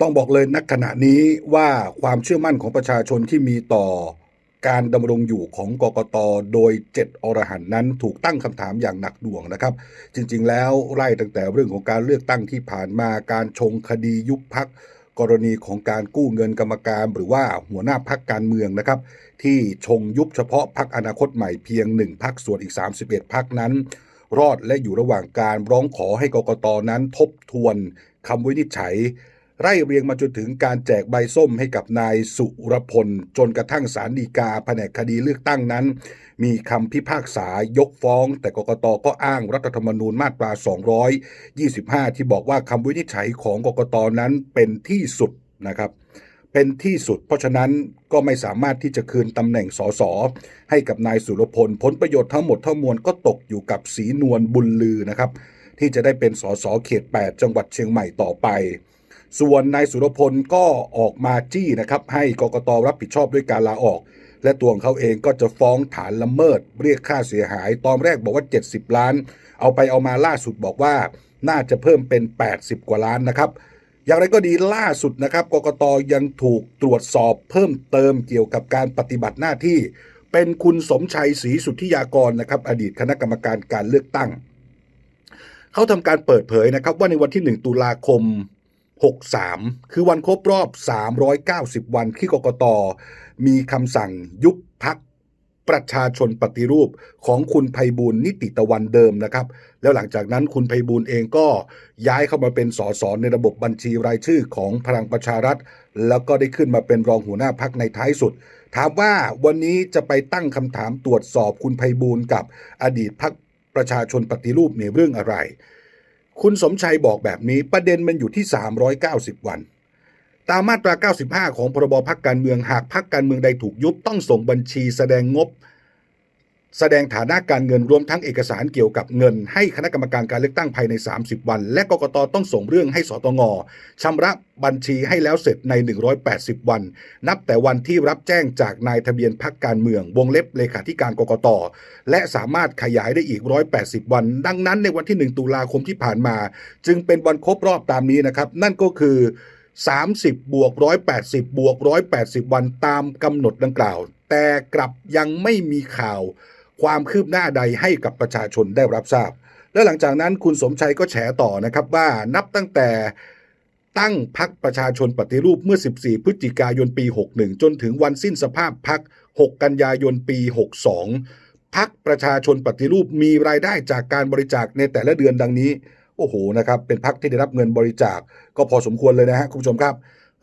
ต้องบอกเลยนักขณะนี้ว่าความเชื่อมั่นของประชาชนที่มีต่อการดำรงอยู่ของกกตโดยเจ็ดอรหันต์นั้นถูกตั้งคำถามอย่างหนักหน่วงนะครับ จริงๆ แล้วไล่ตั้งแต่เรื่องของการเลือกตั้งที่ผ่านมาการชงคดียุบพักกรณีของการกู้เงินกรรมการ หรือว่าหัวหน้าพักการเมืองนะครับ ที่ชงยุบเฉพาะพักอนาคตใหม่เพียงหนึ่งพักส่วนอีก 31 พักนั้น รอดและอยู่ระหว่างการร้องขอให้กกตนั้นทบทวนคำวินิจฉัย ไล่เรียงมาจนถึงการแจกใบส้มให้กับนายสุรพล จนกระทั่งศาลฎีกาแผนกคดีเลือกตั้งนั้น มีคำพิพากษายกฟ้อง แต่กกตก็อ้างรัฐธรรมนูญมาตรา 225 ที่บอกว่าคำวินิจฉัยของกกตนั้นเป็นที่สุดนะครับเป็นที่สุดเพราะฉะนั้นก็ไม่สามารถที่จะคืนตำแหน่งสสให้กับนายสุรพล ผลประโยชน์ทั้งหมดทั้งมวลก็ตกอยู่กับสีนวลบุญลือนะครับ ที่จะได้เป็นสสเขต 8 จังหวัดเชียงใหม่ต่อไป ส่วนนายสุรพลก็ออกมาจี้นะครับ ให้กกตรับผิดชอบด้วยการลาออก และตัวของเขาเองก็จะฟ้องฐานละเมิด เรียกค่าเสียหาย ตอนแรกบอกว่า 70 ล้าน เอาไปเอามาล่าสุดบอกว่า น่าจะเพิ่มเป็น 80 กว่าล้านนะครับ อย่างไรก็ดีล่าสุดนะครับกกตยังถูกตรวจสอบเพิ่มเติมเกี่ยวกับการปฏิบัติหน้าที่ เป็นคุณสมชัยศรีสุทธิยากรนะครับ อดีตคณะกรรมการการเลือกตั้ง เขาทำการเปิดเผยนะครับว่าในวันที่ 1 ตุลาคม 63 คือวันครบรอบ 390 วันที่กกต มีคำสั่งยุบพักประชาชนปฏิรูปของคุณไพบูลนิติตะวันเดิมนะครับ แล้วหลังจากนั้นคุณไพบูลเองก็ย้ายเข้ามาเป็นสสในระบบบัญชีรายชื่อของพลังประชารัฐ แล้วก็ได้ขึ้นมาเป็นรองหัวหน้าพักในท้ายสุด ถามว่าวันนี้จะไปตั้งคำถามตรวจสอบคุณไพบูลกับอดีตพักประชาชนปฏิรูปในเรื่องอะไร คุณสมชัยบอกแบบนี้ประเด็นมันอยู่ที่ 390 วัน ตามมาตรา 95 ของพรบพักการเมืองหากพักการเมืองใดถูกยุบต้องส่งบัญชีแสดงงบ แสดงฐานะการเงินรวมทั้งเอกสารเกี่ยวกับเงิน ให้คณะกรรมการการเลือกตั้งภายใน 30 วัน และกกตต้องส่งเรื่องให้สตงชำระบัญชีให้แล้วเสร็จใน 180 วัน นับแต่วันที่รับแจ้งจากนายทะเบียนพักการเมือง วงเล็บเลขาธิการกกตและสามารถขยายได้อีก 180 วัน ดังนั้นในวันที่ 1 ตุลาคมที่ผ่านมา จึงเป็นวันครบรอบตามนี้นะครับ นั่นก็คือ 30 บวก 180 บวก 180 วันตามกำหนดดังกล่าว แต่กลับยังไม่มีข่าว ความคืบหน้าใดให้กับประชาชนได้รับทราบ และหลังจากนั้นคุณสมชัยก็แฉต่อนะครับว่านับตั้งแต่ตั้งพักประชาชนปฏิรูปเมื่อ 14 พฤศจิกายนปี 61 จนถึงวันสิ้นสภาพพัก 6 กันยายนปี 62 พักประชาชนปฏิรูปมีรายได้จากการบริจาคในแต่ละเดือนดังนี้ โอ้โหนะครับเป็นพักที่ได้รับเงินบริจาคก็พอสมควรเลยนะฮะคุณผู้ชมครับ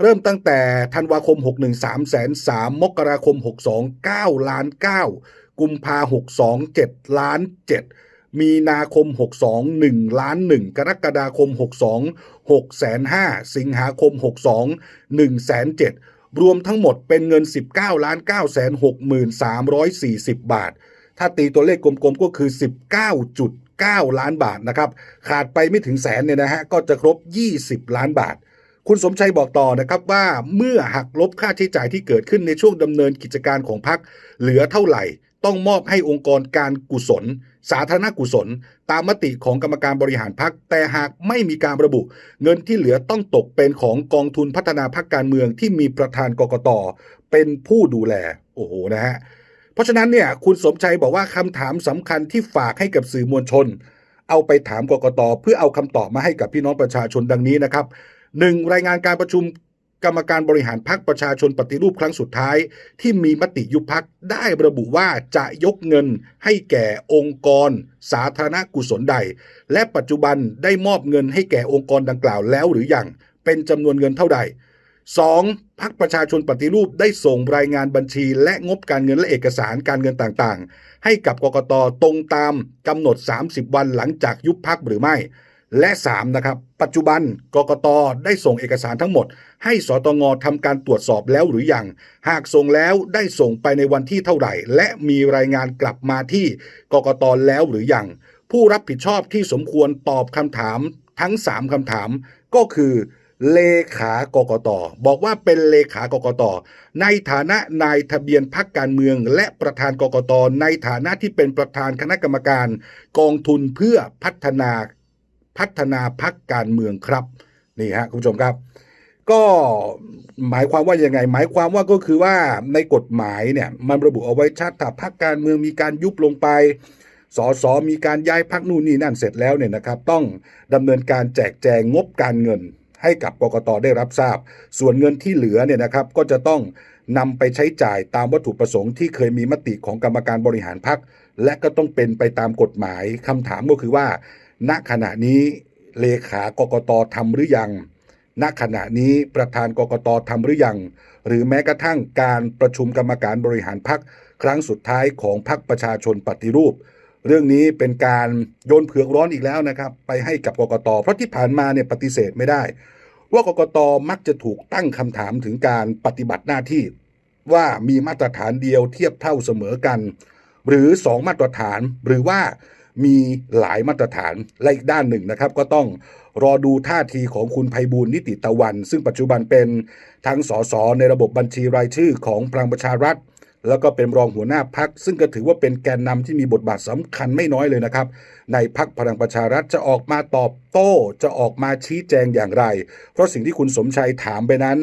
เริ่มตั้งแต่ธันวาคม 61 3แสน3มกราคม 62 9ล้าน9 กุมภา62 7ล้าน7มีนาคม 62 1ล้าน1กรกฎาคม 62 6แสน5สิงหาคม 62 1แสน7รวมทั้งหมดเป็นเงิน 19ล้าน9แสน6340 บาท ถ้าตีตัวเลขกลมๆก็คือ 19.9 ล้านบาทนะครับ ขาดไปไม่ถึงแสนเนี่ยนะฮะ ก็จะครบ 20 ล้านบาท คุณสมชัยบอกต่อนะครับว่าเมื่อหักลบค่าใช้จ่ายที่เกิดขึ้นในช่วงดำเนินกิจการของพักเหลือเท่าไหร่ ต้องมอบให้องค์กรการกุศล สาธารณกุศล ตามมติของกรรมการบริหารพักแต่หากไม่มีการระบุ เงินที่เหลือต้องตกเป็นของกองทุนพัฒนาพักการเมืองที่มีประธานกกตเป็นผู้ดูแลโอ้โหนะฮะเพราะฉะนั้นเนี่ยคุณสมชัยบอกว่าคำถามสำคัญที่ฝากให้กับสื่อมวลชน เอาไปถามกกตเพื่อเอาคำตอบมาให้กับพี่น้องประชาชนดังนี้นะครับหนึ่งรายงานการประชุม กรรมการบริหารพักประชาชนปฏิรูปครั้งสุดท้าย ที่มีมติยุบพักได้ระบุว่าจะยกเงินให้แก่องค์กร สาธารณกุศลใด และปัจจุบันได้มอบเงินให้แก่องค์กรดังกล่าวแล้วหรือยังเป็นจำนวนเงินเท่าใด 2. พักประชาชนปฏิรูปได้ส่งรายงานบัญชี และงบการเงินและเอกสารการเงินต่างๆ ให้กับกกตตรงตามกำหนด 30 วันหลังจากยุบพักหรือไม่ และ 3. นะครับปัจจุบันกกตได้ส่งเอกสารทั้งหมด ให้สตงทำการตรวจสอบแล้วหรือยัง หากส่งแล้วได้ส่งไปในวันที่เท่าไหร่ และมีรายงานกลับมาที่กกตแล้วหรือยัง ผู้รับผิดชอบที่สมควรตอบคำถามทั้ง 3คำถามก็คือเลขากกตบอกว่าเป็นเลขากกตในฐานะนายทะเบียนพักการเมือง และประธานกกตในฐานะที่เป็นประธานคณะกรรมการ กองทุนเพื่อพัฒนา พัฒนาพักการเมืองครับ นี่ฮะคุณผู้ชมครับ ก็หมายความว่ายังไง หมายความว่าก็คือว่าในกฎหมายเนี่ยมันระบุเอาไว้ชัดถ้าพรรคการเมืองมีการยุบลงไปสสมีการย้ายพรรคนู่นนี่นั่นเสร็จแล้วเนี่ยนะครับ ต้องดำเนินการแจกแจงงบการเงินให้กับกกตได้รับทราบ ส่วนเงินที่เหลือเนี่ยนะครับก็จะต้องนำไปใช้จ่ายตามวัตถุประสงค์ที่เคยมีมติของกรรมการบริหารพรรคและก็ต้องเป็นไปตามกฎหมายคำถามก็คือว่า ณขณะนี้เลขากกตทำหรือยัง ณขณะนี้ประธานกกตทำหรือยัง หรือแม้กระทั่งการประชุมกรรมการบริหารพรรคครั้งสุดท้ายของพรรคประชาชนปฏิรูป เรื่องนี้เป็นการโยนเผือกร้อนอีกแล้วนะครับ ไปให้กับกกตเพราะที่ผ่านมาเนี่ยปฏิเสธไม่ได้ ว่ากกตมักจะถูกตั้งคำถามถึงการปฏิบัติหน้าที่ ว่ามีมาตรฐานเดียวเทียบเท่าเสมอกัน หรือ2มาตรฐานหรือว่า มีหลายมาตรฐานและอีกด้านหนึ่งนะครับ ก็ต้องรอดูท่าทีของคุณไพบูลนิติตะวัน ซึ่งปัจจุบันเป็นทั้งสสในระบบบัญชีรายชื่อของพลังประชารัฐ แล้วก็เป็นรองหัวหน้าพัก ซึ่งก็ถือว่าเป็นแกนนำที่มีบทบาทสำคัญไม่น้อยเลยนะครับ ในพักพลังประชารัฐจะออกมาตอบโต้ จะออกมาชี้แจงอย่างไร เพราะสิ่งที่คุณสมชัยถามไปนั้น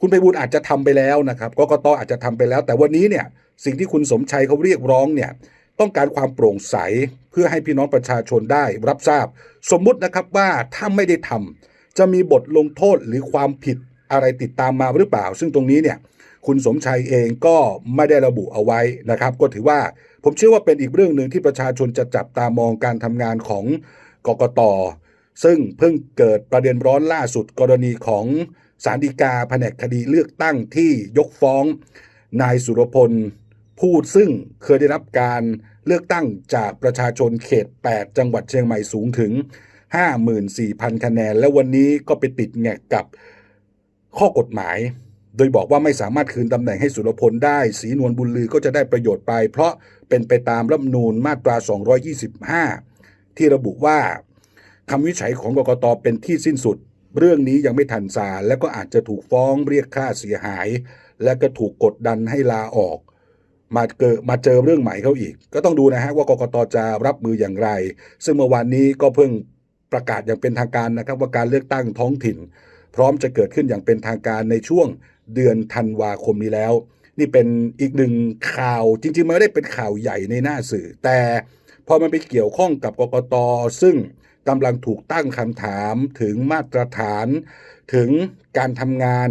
คุณไพบูลอาจจะทำไปแล้วนะครับกกตอาจจะทำไปแล้ว แต่วันนี้เนี่ยสิ่งที่คุณสมชัยเขาเรียกร้องเนี่ยต้องการความโปร่งใส เพื่อให้พี่น้องประชาชนได้รับทราบ สมมุตินะครับว่าถ้าไม่ได้ทำจะมีบทลงโทษหรือความผิดอะไรติดตามมาหรือเปล่า ซึ่งตรงนี้เนี่ยคุณสมชัยเองก็ไม่ได้ระบุเอาไว้นะครับ ก็ถือว่าผมเชื่อว่าเป็นอีกเรื่องหนึ่งที่ประชาชนจะจับตามองการทำงานของกกตซึ่งเพิ่งเกิดประเด็นร้อนล่าสุดกรณีของสารดีกาแผนกคดีเลือกตั้งที่ยกฟ้อง นายสุรพลพูดซึ่งเคยได้รับการ เลือกตั้งจากประชาชนเขต 8 จังหวัดเชียงใหม่สูงถึง 54,000 คะแนน และวันนี้ก็ไปติดแงกกับข้อกฎหมาย โดยบอกว่าไม่สามารถคืนตำแหน่งให้สุรพลได้ สีนวลบุญลือก็จะได้ประโยชน์ไป เพราะเป็นไปตามรัฐมนูญมาตรา 225 ที่ระบุว่าคำวิจัยของกกตเป็นที่สิ้นสุด เรื่องนี้ยังไม่ทันศาและก็อาจจะถูกฟ้องเรียกค่าเสียหาย และก็ถูกกดดันให้ลาออก มาเกิดมาเจอเรื่องใหม่เขาอีก ก็ต้องดูนะฮะว่ากกตจะรับมืออย่างไร ซึ่งเมื่อวานนี้ก็เพิ่งประกาศอย่างเป็นทางการนะครับว่าการเลือกตั้งท้องถิ่น พร้อมจะเกิดขึ้นอย่างเป็นทางการในช่วงเดือนธันวาคมนี้แล้ว นี่เป็นอีกหนึ่งข่าวจริงๆมันไม่ได้เป็นข่าวใหญ่ในหน้าสื่อ แต่พอมันไปเกี่ยวข้องกับกกตซึ่งกำลังถูกตั้งคำถามถึงมาตรฐาน ถึงการทำงาน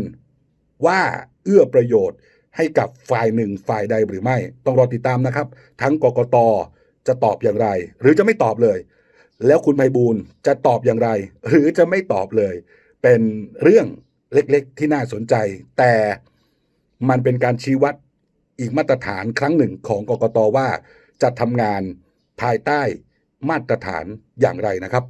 ว่าเอื้อประโยชน์ ให้กับฝ่ายหนึ่งฝ่ายใดหรือไม่ ต้องรอติดตามนะครับ ทั้งกกตจะตอบอย่างไร หรือจะไม่ตอบเลย แล้วคุณไพบูลจะตอบอย่างไร หรือจะไม่ตอบเลย เป็นเรื่องเล็กๆ ที่น่าสนใจ แต่มันเป็นการชี้วัดอีกมาตรฐานครั้งหนึ่งของกกตว่าจะทำงานภายใต้มาตรฐานอย่างไรนะครับ